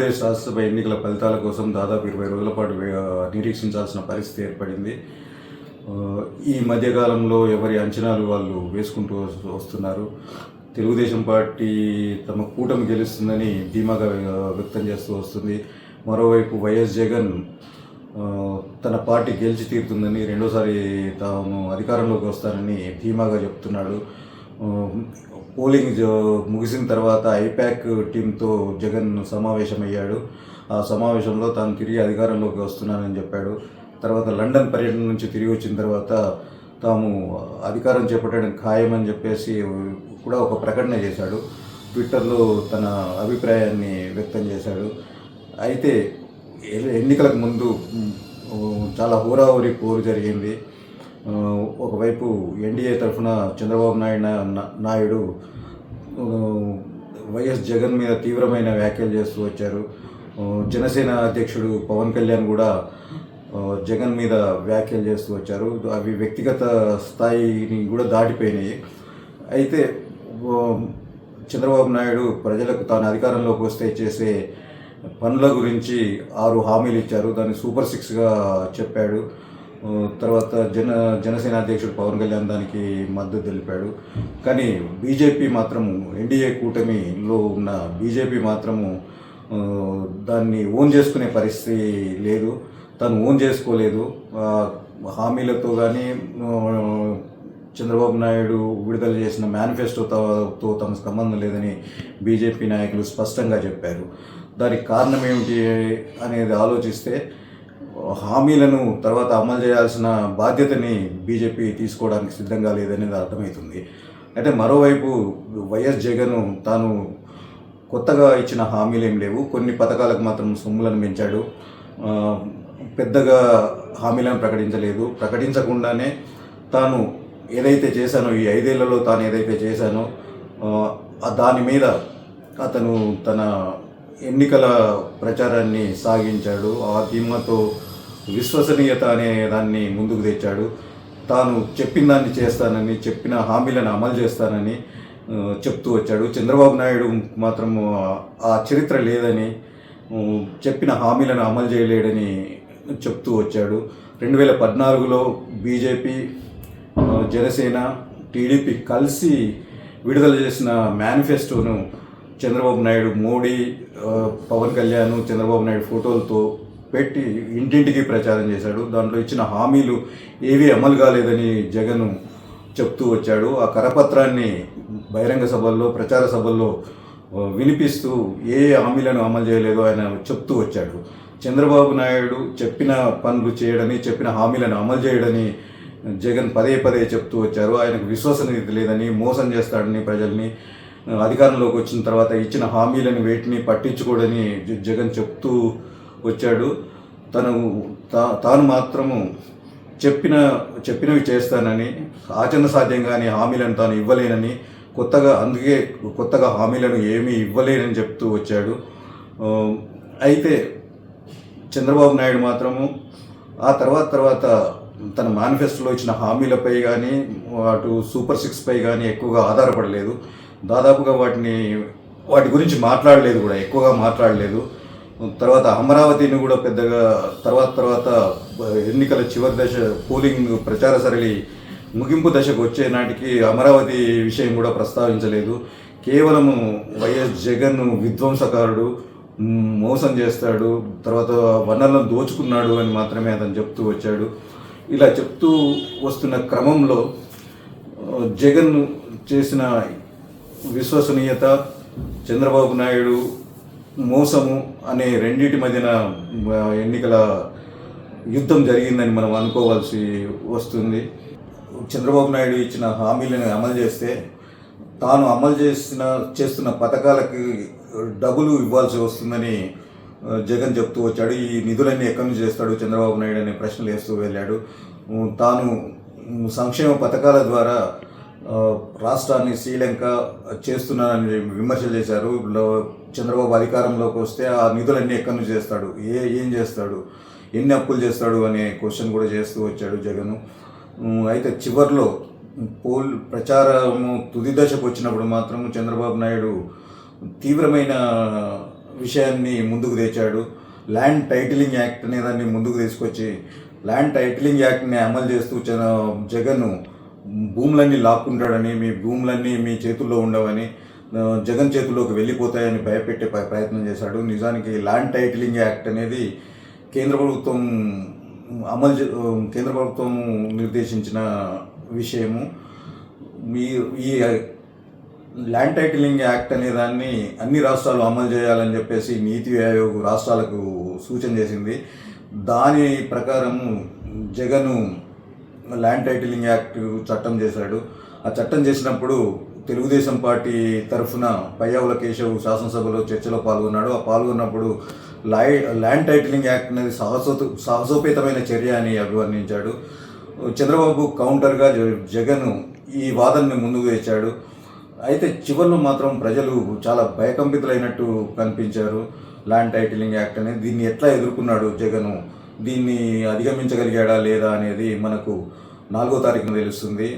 ఆంధ్రప్రదేశ్ రాష్ట్రసభ ఎన్నికల ఫలితాల కోసం దాదాపు ఇరవై రోజుల పాటు నిరీక్షించాల్సిన పరిస్థితి ఏర్పడింది. ఈ మధ్యకాలంలో ఎవరి అంచనాలు వాళ్ళు వేసుకుంటూ వస్తున్నారు? తెలుగుదేశం పార్టీ తమ కూటమి గెలుస్తుందని ధీమాగా వ్యక్తం చేస్తూ వస్తుంది. మరోవైపు వైఎస్ జగన్ తన పార్టీ గెలిచి తీరుతుందని రెండోసారి తాము అధికారంలోకి వస్తానని ధీమాగా చెప్తున్నాడు. పోలింగ్ ముగిసిన తర్వాత ఐపాక్ టీంతో జగన్ సమావేశమయ్యాడు. ఆ సమావేశంలో తాను తిరిగి అధికారంలోకి వస్తున్నానని చెప్పాడు. తర్వాత లండన్ పర్యటన నుంచి తిరిగి వచ్చిన తర్వాత తాము అధికారం చేపట్టడం ఖాయమని చెప్పేసి కూడా ఒక ప్రకటన చేశాడు. ట్విట్టర్లో తన అభిప్రాయాన్ని వ్యక్తం చేశాడు. అయితే ఎన్నికలకు ముందు చాలా హోరాహోరీ పోరు జరిగింది. ఒకవైపు ఎన్డీఏ తరఫున చంద్రబాబు నాయుడు నాయుడు వైఎస్ జగన్ మీద తీవ్రమైన వ్యాఖ్యలు చేస్తూ వచ్చారు. జనసేన అధ్యక్షుడు పవన్ కళ్యాణ్ కూడా జగన్ మీద వ్యాఖ్యలు చేస్తూ వచ్చారు. అవి వ్యక్తిగత స్థాయిని కూడా దాటిపోయినాయి. అయితే చంద్రబాబు నాయుడు ప్రజలకు తాను అధికారంలోకి వస్తే చేసే పనుల గురించి ఆరు హామీలు ఇచ్చారు. దాన్ని సూపర్ సిక్స్గా చెప్పాడు. తర్వాత జన జనసేన అధ్యక్షుడు పవన్ కళ్యాణ్ దానికి మద్దతు తెలిపాడు. కానీ బీజేపీ మాత్రము ఎన్డీఏ కూటమిలో ఉన్న బీజేపీ మాత్రము దాన్ని ఓన్ చేసుకునే పరిస్థితి లేదు. తను ఓన్ చేసుకోలేదు. హామీలతో కానీ చంద్రబాబు నాయుడు విడుదల చేసిన మేనిఫెస్టోతో తమ సంబంధం లేదని బీజేపీ నాయకులు స్పష్టంగా చెప్పారు. దానికి కారణం ఏమిటి అనేది ఆలోచిస్తే హామీలను తర్వాత అమలు చేయాల్సిన బాధ్యతని బీజేపీ తీసుకోవడానికి సిద్ధంగా లేదనేది అర్థమవుతుంది. అయితే మరోవైపు వైఎస్ జగన్ తాను కొత్తగా ఇచ్చిన హామీలు ఏం లేవు. కొన్ని పథకాలకు మాత్రం సొమ్ములను పెంచాడు. పెద్దగా హామీలను ప్రకటించలేదు. ప్రకటించకుండానే తాను ఏదైతే చేశానో ఈ ఐదేళ్ళలో తాను ఏదైతే చేశానో దాని మీద అతను తన ఎన్నికల ప్రచారాన్ని సాగించాడు. ఆ ధీమాతో విశ్వసనీయత అనే దాన్ని ముందుకు తెచ్చాడు. తాను చెప్పిన దాన్ని చేస్తానని చెప్పిన హామీలను అమలు చేస్తానని చెప్తూ వచ్చాడు. చంద్రబాబు నాయుడు మాత్రం ఆ చరిత్ర లేదని చెప్పిన హామీలను అమలు చేయలేడని చెప్తూ వచ్చాడు. రెండు వేల పద్నాలుగులో బీజేపీ జనసేన టీడీపీ కలిసి విడుదల చేసిన మేనిఫెస్టోను చంద్రబాబు నాయుడు మోడీ పవన్ కళ్యాణ్ చంద్రబాబు నాయుడు ఫోటోలతో పెట్టి ఇంటింటికి ప్రచారం చేశాడు. దాంట్లో ఇచ్చిన హామీలు ఏవి అమలు కాలేదని జగన్ చెప్తూ వచ్చాడు. ఆ కరపత్రాన్ని బహిరంగ సభల్లో ప్రచార సభల్లో వినిపిస్తూ ఏ హామీలను అమలు చేయలేదో ఆయన చెప్తూ వచ్చాడు. చంద్రబాబు నాయుడు చెప్పిన పనులు చేయడని చెప్పిన హామీలను అమలు చేయడని జగన్ పదే పదే చెప్తూ వచ్చారు. ఆయనకు విశ్వసనీయత లేదని మోసం చేస్తాడని ప్రజల్ని అధికారంలోకి వచ్చిన తర్వాత ఇచ్చిన హామీలను వేటిని పట్టించుకోడని జ- జగన్ చెప్తూ వచ్చాడు. తను తా- తాను మాత్రము చెప్పిన చెప్పినవి చేస్తానని ఆచరణ సాధ్యం కానీ హామీలను తాను ఇవ్వలేనని కొత్తగా అందుకే కొత్తగా హామీలను ఏమీ ఇవ్వలేనని చెప్తూ వచ్చాడు. అయితే చంద్రబాబు నాయుడు మాత్రము ఆ తర్వాత తర్వాత తన మేనిఫెస్టోలో ఇచ్చిన హామీలపై కానీ అటు సూపర్ సిక్స్పై కానీ ఎక్కువగా ఆధారపడలేదు. దాదాపుగా వాటిని వాటి గురించి మాట్లాడలేదు కూడా ఎక్కువగా మాట్లాడలేదు. తర్వాత అమరావతిని కూడా పెద్దగా తర్వాత తర్వాత ఎన్నికల చివరి దశ పోలింగ్ ప్రచార సరళి ముగింపు దశకు వచ్చే నాటికి అమరావతి విషయం కూడా ప్రస్తావించలేదు. కేవలము వైఎస్ జగన్ విధ్వంసకారుడు మోసం చేస్తాడు తర్వాత వనరులను దోచుకున్నాడు అని మాత్రమే అతను చెప్తూ వచ్చాడు. ఇలా చెప్తూ వస్తున్న క్రమంలో జగన్ చేసిన విశ్వసనీయత చంద్రబాబు నాయుడు మోసము అనే రెండింటి మధ్యన ఎన్నికల యుద్ధం జరిగిందని మనం అనుకోవాల్సి వస్తుంది. చంద్రబాబు నాయుడు ఇచ్చిన హామీలను అమలు చేస్తే తాను అమలు చేసిన చేస్తున్న పథకాలకి డబ్బులు ఇవ్వాల్సి వస్తుందని జగన్ చెప్తూ వచ్చాడు. ఈ నిధులన్నీ ఎక్కడి నుంచి చేస్తాడు చంద్రబాబు నాయుడు అనే ప్రశ్నలు వేస్తూ వెళ్ళాడు. తాను సంక్షేమ పథకాల ద్వారా రాష్ట్రాన్ని శ్రీలంక చేస్తున్నానని విమర్శలు చేశారు. చంద్రబాబు అధికారంలోకి వస్తే ఆ నిధులన్నీ ఎక్కడి నుంచి చేస్తాడు? ఏ ఏం చేస్తాడు? ఎన్ని అప్పులు చేస్తాడు అనే క్వశ్చన్ కూడా చేస్తూ వచ్చాడు జగన్. అయితే చివర్లో పోల్ ప్రచారము తుది దశకు వచ్చినప్పుడు మాత్రం చంద్రబాబు నాయుడు తీవ్రమైన విషయాన్ని ముందుకు తెచ్చాడు. ల్యాండ్ టైటిలింగ్ యాక్ట్ అనే దాన్ని ముందుకు తీసుకొచ్చి ల్యాండ్ టైటిలింగ్ యాక్ట్ని అమలు చేస్తూ జగన్ భూములన్నీ లాక్కుంటాడని మీ భూములన్నీ మీ చేతుల్లో ఉండవని జగన్ చేతుల్లోకి వెళ్ళిపోతాయని భయపెట్టే ప్రయత్నం చేశాడు. నిజానికి ల్యాండ్ టైటిలింగ్ యాక్ట్ అనేది కేంద్ర ప్రభుత్వం అమలు చే- కేంద్ర ప్రభుత్వం నిర్దేశించిన విషయము. మీ ఈ ల్యాండ్ టైటిలింగ్ యాక్ట్ అనే దాన్ని అన్ని రాష్ట్రాలు అమలు చేయాలని చెప్పేసి నీతి ఆయోగ్ రాష్ట్రాలకు సూచన చేసింది. దాని ప్రకారము జగను ల్యాండ్ టైటిలింగ్ యాక్ట్ చట్టం చేశాడు. ఆ చట్టం చేసినప్పుడు తెలుగుదేశం పార్టీ తరఫున పయ్యావుల కేశవ్ శాసనసభలో చర్చలో పాల్గొన్నాడు. ఆ పాల్గొన్నప్పుడు లాయ్ ల్యాండ్ టైటిలింగ్ యాక్ట్ అనేది సాహసో సాహసోపేతమైన చర్య అని అభివర్ణించాడు. చంద్రబాబు కౌంటర్గా జగన్ ఈ వాదనని ముందుకు తెచ్చాడు. అయితే చివరిలో మాత్రం ప్రజలు చాలా భయకంపితులైనట్టు కనిపించారు. ల్యాండ్ టైటిలింగ్ యాక్ట్ అనేది దీన్ని ఎట్లా ఎదుర్కొన్నాడు జగను? దీన్ని అధిగమించగలిగాడా లేదా అనేది మనకు నాలుగో తారీఖున తెలుస్తుంది.